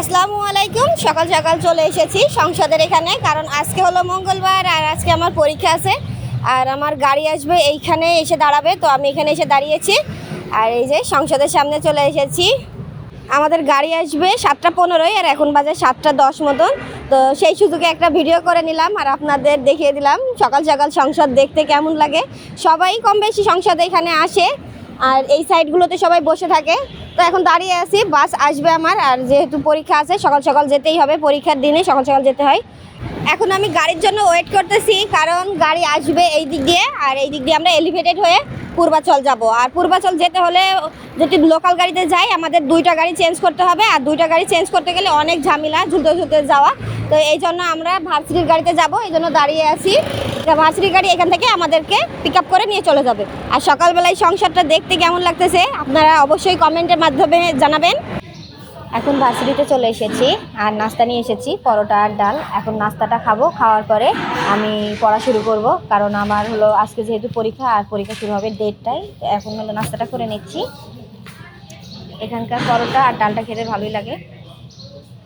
আসসালামু আলাইকুম। সকাল সকাল চলে এসেছি সংসদের এখানে, কারণ আজকে হলো মঙ্গলবার আর আজকে আমার পরীক্ষা আছে। আর আমার গাড়ি আসবে এইখানে এসে দাঁড়াবে, তো আমি এখানে এসে দাঁড়িয়েছি। আর এই যে সংসদের সামনে চলে এসেছি। আমাদের গাড়ি আসবে সাতটা পনেরোই আর এখন বাজে সাতটা দশ মতন। তো সেই সুযোগে একটা ভিডিও করে নিলাম আর আপনাদের দেখিয়ে দিলাম। সকাল সকাল সংসদ দেখতে কেমন লাগে? সবাই কম বেশি সংসদে এখানে আসে, আর এই সাইডগুলোতে সবাই বসে থাকে। তো এখন দাঁড়িয়ে আছি বাস আসবে আমার, আর যেহেতু পরীক্ষা আছে, সকাল সকাল যেতেই হবে, পরীক্ষার দিনে সকাল সকাল যেতে হয়। এখন আমি গাড়ির জন্য ওয়েট করতেছি, কারণ গাড়ি আসবে এই দিক দিয়ে, আর এই দিক দিয়ে আমরা এলিভেটেড হয়ে পূর্বাচল যাব। আর পূর্বাচল যেতে হলে যদি লোকাল গাড়িতে যাই, আমাদের দুইটা গাড়ি চেঞ্জ করতে হবে, আর দুইটা গাড়ি চেঞ্জ করতে গেলে অনেক ঝামেলা, ঝুলতে ঝুলতে যাওয়া। তো এই জন্য আমরা ভার্সিটির গাড়িতে যাব, এই জন্য দাঁড়িয়ে আছি। ভার্সিটির গাড়ি এখান থেকে আমাদেরকে পিক করে নিয়ে চলে যাবে। আর সকালবেলায় সংসারটা দেখতে কেমন লাগতেছে, আপনারা অবশ্যই কমেন্টের মাধ্যমে জানাবেন। এখন ভার্সিটিতে চলে এসেছি, আর নাস্তা নিয়ে এসেছি, পরোটা আর ডাল। এখন নাস্তাটা খাব, খাওয়ার পরে আমি পড়া শুরু করব, কারণ আমার হলো আজকে যেহেতু পরীক্ষা, আর পরীক্ষা শুরু হবে দেড়টায়, তো এখন হলো নাস্তাটা করে নিচ্ছি। এখানকার পরোটা আর ডালটা খেতে ভালোই লাগে।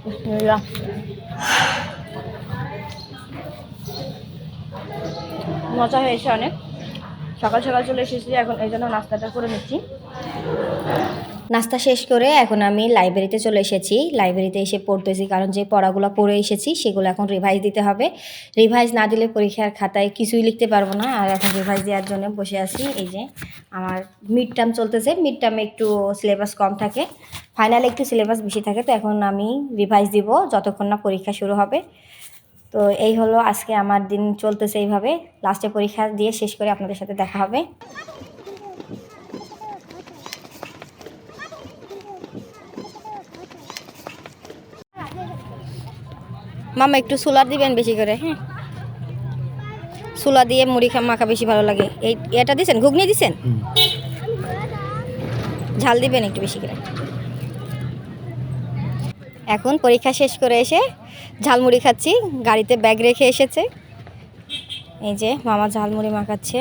মজা হয়েছে অনেক। সকাল সকাল চলে এসেছি এখন এই জন্য নাস্তাটা করে নিচ্ছি। নাস্তা শেষ করে এখন আমি লাইব্রেরিতে চলে এসেছি। লাইব্রেরিতে এসে পড়তেছি কারণ যে পড়াগুলো পড়ে এসেছি সেগুলো এখন রিভাইজ দিতে হবে। রিভাইজ না দিলে পরীক্ষার খাতায় কিছুই লিখতে পারব না। আর এখন রিভাইজ দেওয়ার জন্য বসে আছি। এই যে আমার মিড টার্ম চলতেছে। মিড টার্মে একটু সিলেবাস কম থাকে। ফাইনালে একটু সিলেবাস বেশি থাকে। তো এখন আমি রিভাইজ দিব যতক্ষণ না পরীক্ষা শুরু হবে। তো এই হলো আজকে আমার দিন চলতেছে এইভাবে। লাস্টে পরীক্ষা দিয়ে শেষ করে আপনাদের সাথে দেখা হবে। মামা একটু সোলার দিবেন বেশি করে। হ্যাঁ সোলা দিয়ে মুড়ি খা মাখা বেশি ভালো লাগে। এই এটা দিছেন? ঘুগনি দিছেন? ঝাল দিবেন একটু বেশি করে। এখন পরীক্ষা শেষ করে এসে ঝালমুড়ি খাচ্ছি। গাড়িতে ব্যাগ রেখে এসেছে। এই যে মামা ঝালমুড়ি মাখাচ্ছে।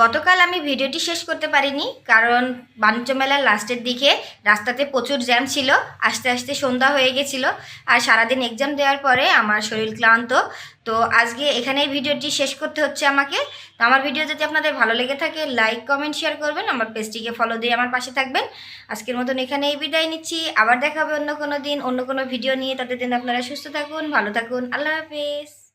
গতকাল আমি ভিডিওটি শেষ করতে পারিনি, কারণ বাণিজ্য মেলার লাস্টের দিকে রাস্তাতে প্রচুর জ্যাম ছিল, আস্তে আস্তে সন্ধ্যা হয়ে গেছিল, আর সারাদিন এক্সাম দেওয়ার পরে আমার শরীর ক্লান্ত। তো আজকে এখানেই ভিডিওটি শেষ করতে হচ্ছে আমাকে। তো আমার ভিডিও যদি আপনাদের ভালো লেগে থাকে লাইক কমেন্ট শেয়ার করবেন, আমার পেজটিকে ফলো দিয়ে আমার পাশে থাকবেন। আজকের মতন এখানেই বিদায় নিচ্ছি, আবার দেখা হবে অন্য কোনো দিন, অন্য কোনো ভিডিও নিয়ে। তাদের দিন আপনারা সুস্থ থাকুন, ভালো থাকুন, আল্লাহ হাফেজ।